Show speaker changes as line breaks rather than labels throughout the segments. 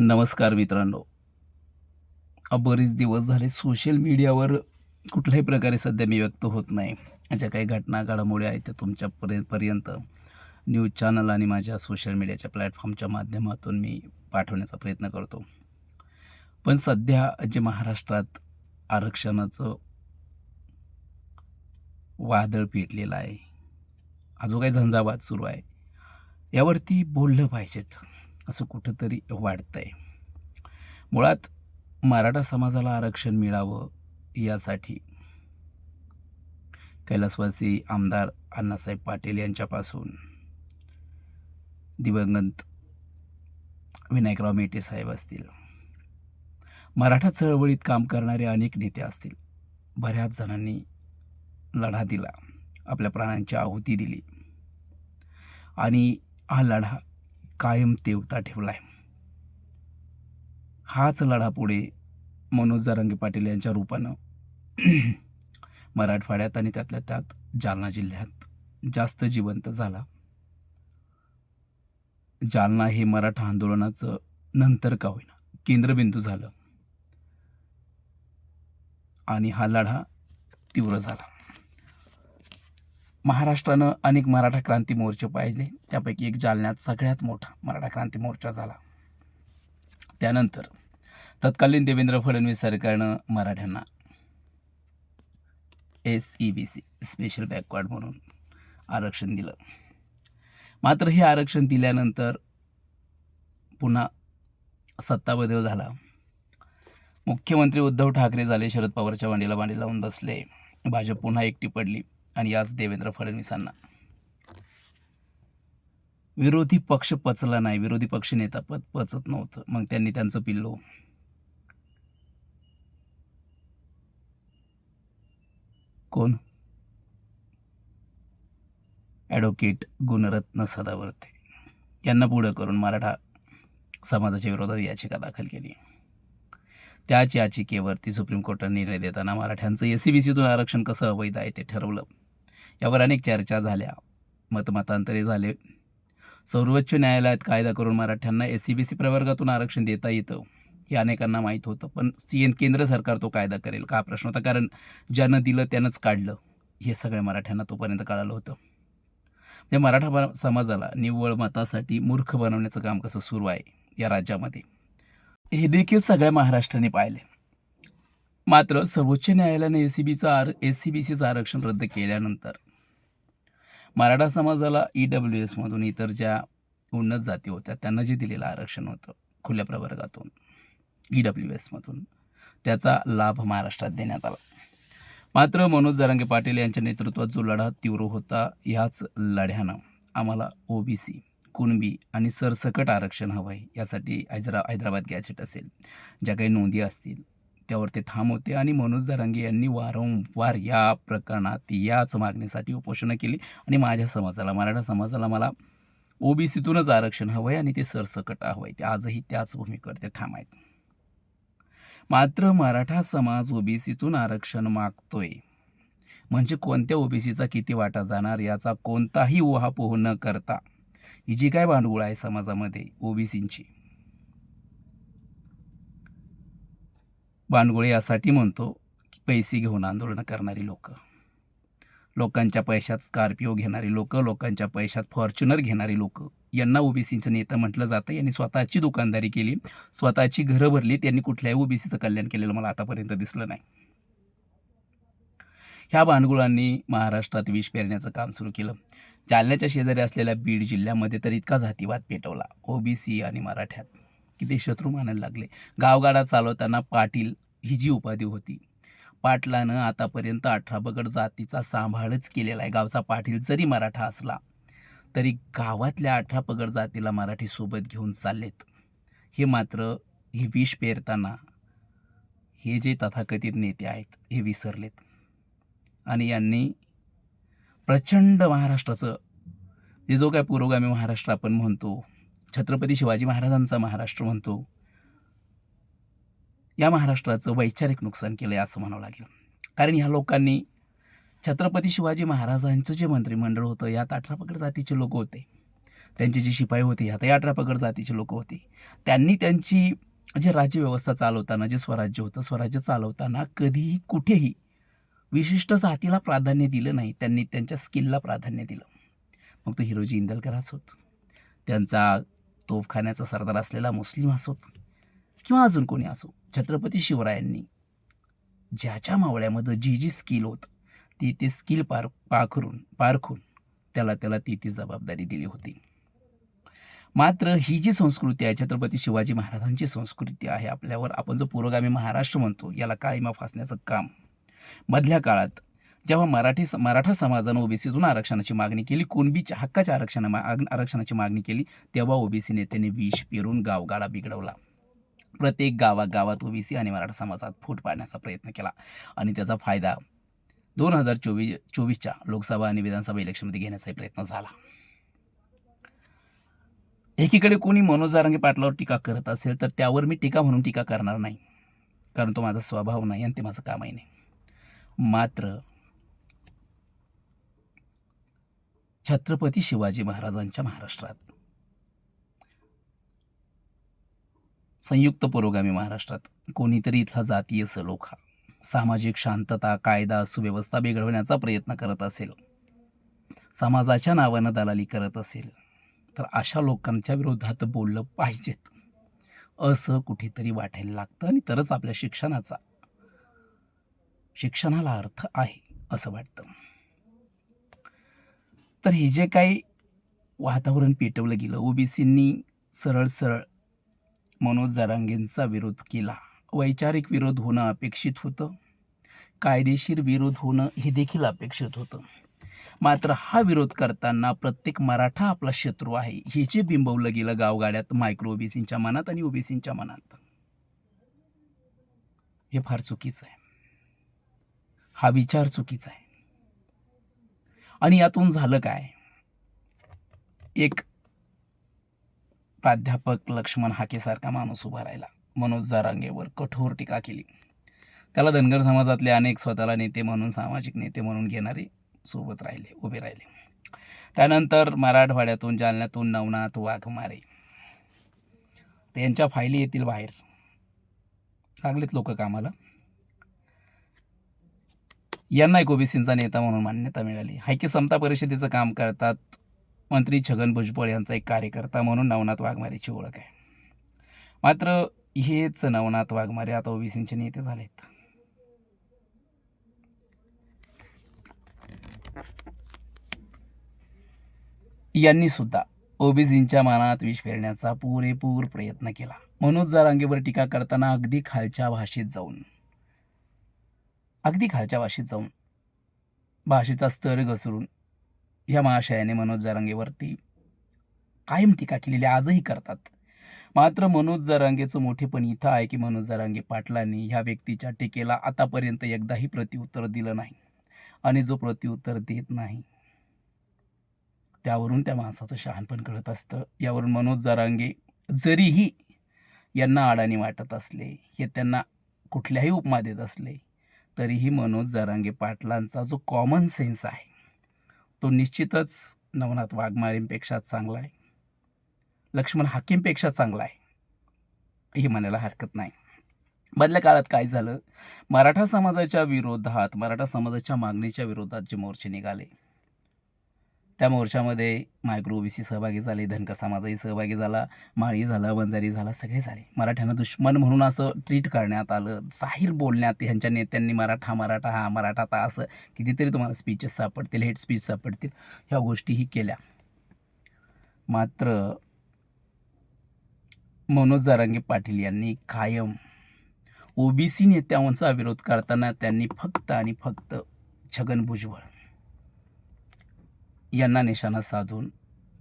नमस्कार मित्रांनो. बरेच दिवस झाले सोशल मीडियावर कुठल्याही प्रकारे सध्या मी व्यक्त होत नाही. ज्या काही घटना घडामोडी आहेत त्या तुमच्या पर्यंत न्यूज चॅनल आणि माझ्या सोशल मीडियाच्या प्लॅटफॉर्मच्या माध्यमातून मी पाठवण्याचा प्रयत्न करतो. पण सध्या जे महाराष्ट्रात आरक्षणाचं वादळ पेटलेलं आहे हा जो काही झंझावाद सुरू आहे यावरती बोललं पाहिजेत. असं कुठंतरी वाटतं आहे मुळात मराठा समाजाला आरक्षण मिळावं यासाठी कैलासवासी आमदार अण्णासाहेब पाटील यांच्यापासून दिवंगत विनायकराव मेटे साहेब असतील मराठा चळवळीत काम करणारे अनेक नेते असतील बऱ्याच जणांनी लढा दिला आपल्या प्राणांची आहुती दिली आणि हा लढा कायम तेवता ठेवला आहे हाच लढा पुढे मनोज जारंगे पाटील यांच्या रूपानं मराठवाड्यात आणि त्यातल्या त्यात जालना जिल्ह्यात जास्त जिवंत झाला. जालना हे मराठा आंदोलनाचं नंतर का होईना केंद्रबिंदू झालं. आणि हा लढा तीव्र झाला. महाराष्ट्रानं अनेक मराठा क्रांती मोर्चे पाहिले. त्यापैकी एक जालन्यात सगळ्यात मोठा मराठा क्रांती मोर्चा झाला. त्यानंतर तत्कालीन देवेंद्र फडणवीस सरकारनं मराठ्यांना S E B C special backward म्हणून आरक्षण दिलं. मात्र हे आरक्षण दिल्यानंतर पुन्हा सत्ता बदल झाला. मुख्यमंत्री उद्धव ठाकरे झाले शरद पवारच्या वांडीला वांडी लावून बसले. भाजप पुन्हा एकटी पडली. आणि आज देवेंद्र फडणवीसांना. विरोधी पक्ष पचला नाही. विरोधी पक्ष नेता पद पचत नव्हतं. मग त्यांनी त्यांचं पिल्लो. कोण? ॲडव्होकेट गुणरत्न सदावर्ते. यांना पुढं करून मराठा समाजाच्या विरोधात याचिका दाखल केली. त्याच याचिकेवरती सुप्रीम कोर्टाने निर्णय देताना मराठ्यांचं एस सी बी सीतून आरक्षण कसं अवैध आहे ते ठरवलं. यावर अनेक चर्चा झाल्या. मतमतांतरे झाले. सर्वोच्च न्यायालयात कायदा करून मराठ्यांना एस सी बी सी प्रवर्गातून आरक्षण देता येतं हे अनेकांना माहीत होतं. पण सी एन केंद्र सरकार तो कायदा करेल का? हा प्रश्न होता. कारण ज्यानं दिलं त्यानंच काढलं. हे सगळ्या मराठ्यांना तोपर्यंत कळालं होतं. म्हणजे मराठा ब- समाजाला निव्वळ मतासाठी मूर्ख बनवण्याचं काम कसं सुरू आहे या राज्यामध्ये? हे देखील सगळ्या महाराष्ट्राने पाहिले मात्र सर्वोच्च न्यायालयाने ए सी बीचा आर एस सी बी सीचं आरक्षण रद्द केल्यानंतर मराठा समाजाला ई डब्ल्यू एसमधून इतर ज्या उन्नत जाती होत्या त्यांना जे दिलेलं आरक्षण होतं खुल्या प्रवर्गातून ई डब्ल्यू एसमधून त्याचा लाभ महाराष्ट्रात देण्यात आला. मात्र मनोज जरंगे पाटील यांच्या नेतृत्वात जो लढा तीव्र होता ह्याच लढ्यानं आम्हाला ओबीसी कुणबी आणि सरसकट आरक्षण हवं आहे यासाठी हैदरा हैदराबाद गॅझेट असेल ज्या काही नोंदी असतील त्यावर ते ठाम होते आणि मनोज दरांगे यांनी वारंवार या प्रकरणात याच मागणीसाठी उपोषणं केली. आणि माझ्या समाजाला मराठा समाजाला मला ओबीसीतूनच आरक्षण हवं आहे आणि ते सरसकट हवं आहे ते आजही त्याच भूमिकेवर ते ठाम आहेत. मात्र मराठा समाज ओबीसीतून आरक्षण मागतोय. म्हणजे कोणत्या ओबीसीचा किती वाटा जाणार याचा कोणताही ओहापोह न करता. ही जी काय भांडवळ आहे समाजामध्ये ओबीसींची. बांडगुळे यासाठी म्हणतो की पैसे घेऊन आंदोलनं करणारी लोक. लोकांच्या पैशात स्कॉर्पिओ घेणारी लोक लोकांच्या पैशात फॉर्च्युनर घेणारी लोक. यांना ओबीसीचं नेतं म्हटलं जातं यांनी स्वतःची दुकानदारी केली. स्वतःची घरं भरली. त्यांनी कुठल्याही ओबीसीचं कल्याण केलेलं मला आतापर्यंत दिसलं नाही. ह्या भांडगुळांनी महाराष्ट्रात विष पेरण्याचं काम सुरू केलं. जालन्याच्या शेजारी असलेल्या बीड जिल्ह्यामध्ये तर इतका जातीवाद पेटवला. ओबीसी आणि मराठ्यात. की ते शत्रू मानायला लागले. गावगाडा चालवताना पाटील ही जी उपाधी होती. पाटलानं आतापर्यंत अठरा बगड जातीचा सांभाळच केलेला आहे. गावचा पाटील जरी मराठा असला तरी गावातल्या अठरा पगड जातीला मराठी सोबत घेऊन चाललेत. हे मात्र हे विष पेरताना हे जे तथाकथित नेते आहेत हे विसरलेत. आणि यांनी प्रचंड महाराष्ट्राचं जे जो काय पुरोगामी महाराष्ट्र आपण म्हणतो छत्रपती शिवाजी महाराजांचा महाराष्ट्र म्हणतो या महाराष्ट्राचं वैचारिक नुकसान केलं आहे असं म्हणावं लागेल. कारण ह्या लोकांनी छत्रपती शिवाजी महाराजांचं जे मंत्रिमंडळ होतं यात अठरा पकड जातीचे लोक होते. त्यांचे जे शिपाई होते ह्यातही अठरा पकड जातीचे लोक होते. त्यांनी त्यांची जे राज्यव्यवस्था चालवताना जे स्वराज्य होतं स्वराज्य चालवताना कधीही कुठेही विशिष्ट जातीला प्राधान्य दिलं नाही. त्यांनी त्यांच्या स्किलला प्राधान्य दिलं. मग तो हिरोजी इंदलकर असोत. त्यांचा तोफखान्याचा सरदार असलेला मुस्लिम असोत. किंवा अजून कोणी असो छत्रपती शिवरायांनी ज्याच्या मावळ्यामध्ये जी जी स्किल होत ती ते स्किल पार पाखरून पारखून त्याला त्याला ती ती जबाबदारी दिली होती. मात्र ही जी संस्कृती आहे छत्रपती शिवाजी महाराजांची संस्कृती आहे आपल्यावर आपण जो पुरोगामी महाराष्ट्र म्हणतो याला काळीमा फासण्याचं काम. मधल्या काळात जेव्हा मराठी मराठा समाजानं ओबीसीतून आरक्षणाची मागणी केली कुणबीच्या हक्काच्या आरक्षणा आरक्षणाची मागणी केली तेव्हा ओबीसी नेत्यांनी विष पेरून गावगाडा बिघडवला. प्रत्येक गावागावात ओबीसी आणि मराठा समाजात फूट पाडण्याचा प्रयत्न केला आणि त्याचा फायदा दोन हजार चोवीस चोवीसच्या लोकसभा आणि विधानसभा इलेक्शनमध्ये घेण्याचाही प्रयत्न झाला. एकीकडे कोणी मनोज जारांगे पाटलावर टीका करत असेल तर त्यावर मी टीका म्हणून टीका करणार नाही कारण तो माझा स्वभाव नाही आणि ते माझं कामही नाही. मात्र छत्रपती शिवाजी महाराजांच्या महाराष्ट्रात संयुक्त पुरोगामी महाराष्ट्रात कोणीतरी इथला जातीय सलोखा सामाजिक शांतता कायदा सुव्यवस्था बिघडवण्याचा प्रयत्न करत असेल. समाजाच्या नावानं दलाली करत असेल. तर अशा लोकांच्या विरोधात बोललं पाहिजेत. असं कुठेतरी वाटायला लागतं आणि तरच आपल्या शिक्षणाचा शिक्षणाला अर्थ आहे असं वाटतं. तर हे जे काही वातावरण पेटवलं गेलं ओबीसींनी सरळ सरळ मनोज जरांगेंचा विरोध केला. वैचारिक विरोध होणं अपेक्षित होतं. कायदेशीर विरोध होणं हे देखील अपेक्षित होतं. मात्र हा विरोध करताना प्रत्येक मराठा आपला शत्रू आहे हे जे बिंबवलं गेलं गावगाड्यात मायक्रो ओबीसींच्या मनात आणि ओबीसींच्या मनात. हे फार चुकीचं आहे. हा विचार चुकीचा आहे. आणि यातून झालं काय? एक प्राध्यापक लक्ष्मण हाकेसारखा माणूस उभा राहिला. मनोज जारांगेवर कठोर टीका केली. त्याला धनगर समाजातले अनेक स्वतःला नेते म्हणून सामाजिक नेते म्हणून घेणारे सोबत राहिले उभे राहिले. त्यानंतर मराठवाड्यातून जालन्यातून नवनाथ वाघमारे. त्यांच्या फायली येतील बाहेर. लागलेत लोक कामाला. यांना एक ओबीसींचा नेता म्हणून मान्यता मिळाली. हायके समता परिषदेचं काम करतात मंत्री छगन भुजबळ यांचा एक कार्यकर्ता म्हणून नवनाथ वाघमारेची ओळख आहे. मात्र हेच नवनाथ वाघमारे आता ओबीसींचे नेते झालेत. यांनी सुद्धा ओबीसींच्या मनात विष फेरण्याचा पुरेपूर प्रयत्न केला. मनोज जारांगेवर टीका करताना अगदी खालच्या भाषेत जाऊन अगदी खालच्या भाषेत जाऊन भाषेचा स्तर घसरून ह्या महाशयाने मनोज जरांगेवरती कायम टीका केलेली आजही करतात. मात्र मनोज जरांगेचं मोठेपण इथं आहे की मनोज जरांगे पाटलांनी ह्या व्यक्तीच्या टीकेला आतापर्यंत एकदाही प्रत्युत्तर दिलं नाही आणि जो प्रत्युत्तर देत नाही त्यावरून त्या माणसाचं शहाणपण कळत असतं. यावरून मनोज जरांगे जरीही यांना अडाणी वाटत असले हे त्यांना कुठल्याही उपमा देत असले तरीही मनोज जरांगे पाटलांचा जो कॉमन सेन्स आहे तो निश्चितच नवनाथ वाघमारेंपेक्षा चांगला आहे. लक्ष्मण हाकीमपेक्षा चांगला आहे. हे म्हणायला हरकत नाही. बदल्या काळात काय झालं? मराठा समाजाच्या विरोधात मराठा समाजाच्या मागणीच्या विरोधात जे मोर्चे निघाले त्या मोर्चामध्ये मायक्रो ओबीसी सहभागी झाले धनकर समाजही सहभागी झाला माळी झाला बंजारी झाला सगळे झाले. मराठ्यांना दुश्मन म्हणून असं ट्रीट करण्यात आलं. जाहीर बोलण्यात ह्यांच्या नेत्यांनी मराठा मराठा हा मराठा ता असं कितीतरी तुम्हाला स्पीचेस सापडतील हेड स्पीच सापडतील ह्या गोष्टीही केल्या. मात्र मनोज जारांगे पाटील यांनी कायम ओबीसी नेत्यांचा विरोध करताना त्यांनी फक्त आणि फक्त छगन भुजबळ यांना निशाणा साधून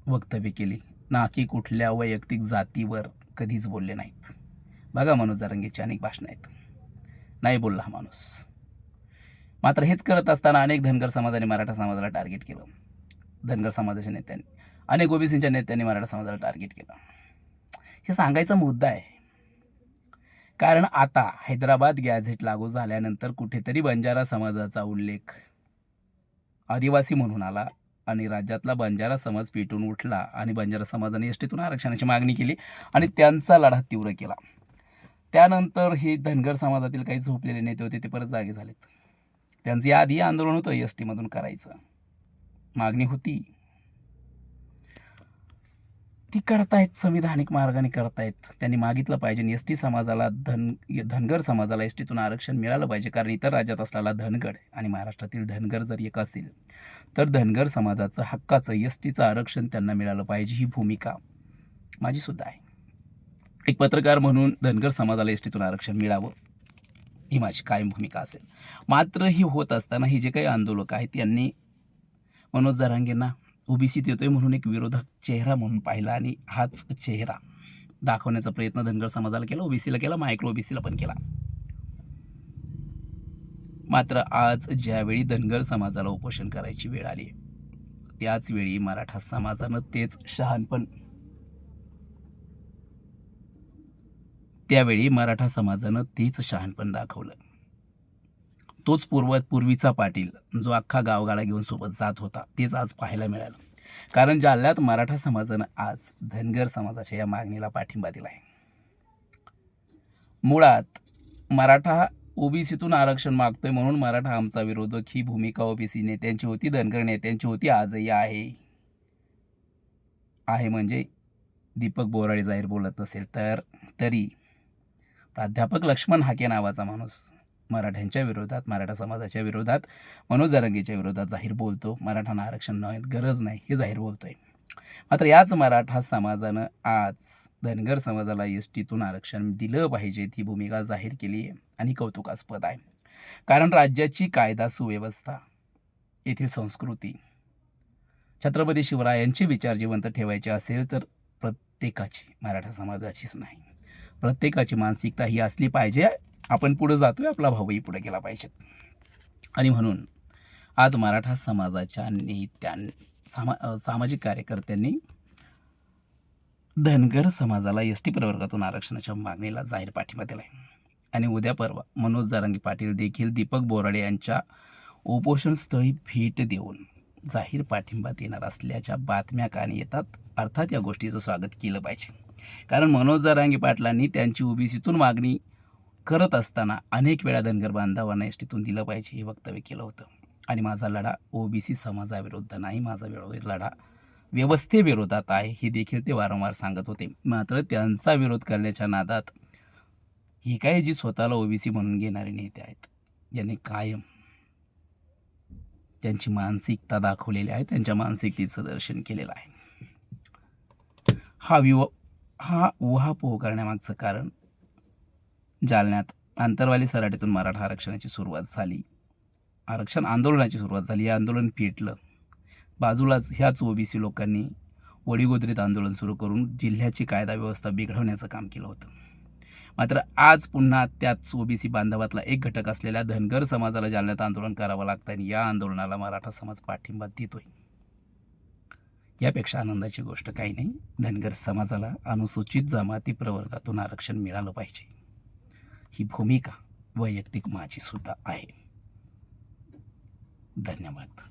वक्तव्य केली. ना की कुठल्या वैयक्तिक जातीवर कधीच बोलले नाहीत. बघा मनोज जारंगेची अनेक भाषणं आहेत. नाही बोलला हा माणूस. मात्र हेच करत असताना अनेक धनगर समाजाने मराठा समाजाला टार्गेट केलं. धनगर समाजाच्या नेत्यांनी अनेक ओबीसीच्या नेत्यांनी मराठा समाजाला टार्गेट केलं. हे सांगायचा मुद्दा आहे. कारण आता हैदराबाद गॅझेट लागू झाल्यानंतर कुठेतरी बंजारा समाजाचा उल्लेख आदिवासी म्हणून आला आणि राज्यातला बंजारा समाज पेटून उठला आणि बंजारा समाजाने एस टीतून आरक्षणाची मागणी केली आणि त्यांचा लढा तीव्र केला. त्यानंतर हे धनगर समाजातील काही झोपलेले नेते होते ते परत जागे झालेत. त्यांचं याआधी आंदोलन होतं एस टीमधून करायचं. मागणी होती. ती करतायत संविधानिक मार्गाने करतायत. त्यांनी मागितलं पाहिजे. एस टी समाजाला धन धनगर समाजाला एस टीतून आरक्षण मिळालं पाहिजे. कारण इतर राज्यात असलेला धनगड आणि महाराष्ट्रातील धनगर जर एक असेल तर धनगर समाजाचं हक्काचं एस टीचं आरक्षण त्यांना मिळालं पाहिजे ही भूमिका माझी सुद्धा आहे. एक पत्रकार म्हणून धनगर समाजाला एस टीतून आरक्षण मिळावं ही माझी कायम भूमिका असेल. मात्र ही होत असताना ही जे काही आंदोलक आहेत यांनी मनोज जरांगेंना ओबीसीत येतोय म्हणून एक विरोधक चेहरा म्हणून पाहिला आणि हाच चेहरा दाखवण्याचा प्रयत्न धनगर समाजाला केला ओबीसीला केला मायक्रो ओबीसीला पण केला. मात्र आज ज्यावेळी धनगर समाजाला उपोषण करायची वेळ आली त्याच वेळी मराठा समाजानं तेच शहाणपण त्यावेळी मराठा समाजानं तेच शहाणपण दाखवलं. तोच पूर्व पूर्वीचा पाटील जो अख्खा गावगाडा घेऊन सोबत जात होता तेच आज पाहायला मिळालं. कारण जालन्यात मराठा समाजानं आज धनगर समाजाच्या या मागणीला पाठिंबा दिला आहे मुळात मराठा ओबीसीतून आरक्षण मागतोय म्हणून मराठा आमचा विरोधक ही भूमिका ओबीसी नेत्यांची होती धनगर नेत्यांची होती आजही आहे. आहे म्हणजे दीपक बोराडे जाहीर बोलत नसेल तर तरी प्राध्यापक लक्ष्मण हाके नावाचा माणूस. मराठ्यांच्या विरोधात मराठा समाजाच्या विरोधात मनोजरंगीच्या विरोधात जाहीर बोलतो. मराठांना आरक्षण नाही गरज नाही हे जाहीर बोलतो आहे मात्र याच मराठा समाजानं आज धनगर समाजाला एस टीतून आरक्षण दिलं पाहिजे ती भूमिका जाहीर केली आहे आणि कौतुकास्पद आहे. कारण राज्याची कायदा सुव्यवस्था येथील संस्कृती छत्रपती शिवरायांचे विचार जिवंत ठेवायचे असेल तर प्रत्येकाची मराठा समाजाचीच नाही. प्रत्येकाची मानसिकता ही असली पाहिजे आपण पुढं जातोय आपला भाऊही पुढे गेला पाहिजेत आणि म्हणून आज मराठा समाजाच्या नेत्यां सामा सामाजिक कार्यकर्त्यांनी धनगर समाजाला एस टी प्रवर्गातून आरक्षणाच्या मागणीला जाहीर पाठिंबा दिला आहे आणि उद्या परवा मनोज जारांगी पाटील देखील दीपक बोराडे यांच्या उपोषणस्थळी भेट देऊन जाहीर पाठिंबा देणार असल्याच्या बातम्या कानी येतात. अर्थात या गोष्टीचं स्वागत केलं पाहिजे. कारण मनोज जारांगी पाटलांनी त्यांची ओबीसीतून मागणी करत असताना अनेक वेळा धनगर बांधवांना एस टीतून दिलं पाहिजे हे वक्तव्य केलं होतं. आणि माझा लढा ओबीसी समाजाविरुद्ध नाही माझा वेळोवेळी लढा व्यवस्थेविरोधात आहे हे देखील ते वारंवार सांगत होते. मात्र त्यांचा विरोध करण्याच्या नादात ही काही जी स्वतःला ओबीसी म्हणून घेणारे नेते आहेत ज्यांनी कायम त्यांची मानसिकता दाखवलेली आहे त्यांच्या मानसिकतेचं दर्शन केलेलं आहे. हा विव हा उहापोह करण्यामागचं कारण जालन्यात आंतरवाली सराटीतून मराठा आरक्षणाची सुरुवात झाली. आरक्षण आंदोलनाची सुरुवात झाली. हे आंदोलन पेटलं. बाजूलाच ह्याच ओबीसी लोकांनी वडीगोदरीत आंदोलन सुरू करून जिल्ह्याची कायदा व्यवस्था बिघडवण्याचं काम केलं होतं. मात्र आज पुन्हा त्याच ओबीसी बांधवातला एक घटक असलेल्या धनगर समाजाला जालन्यात आंदोलन करावं लागतं आणि या आंदोलनाला मराठा समाज पाठिंबा देतोय. यापेक्षा आनंदाची गोष्ट काही नाही. धनगर समाजाला अनुसूचित जमाती प्रवर्गातून आरक्षण मिळालं पाहिजे. ही भूमिका वैयक्तिक माझी सुद्धा आहे. धन्यवाद.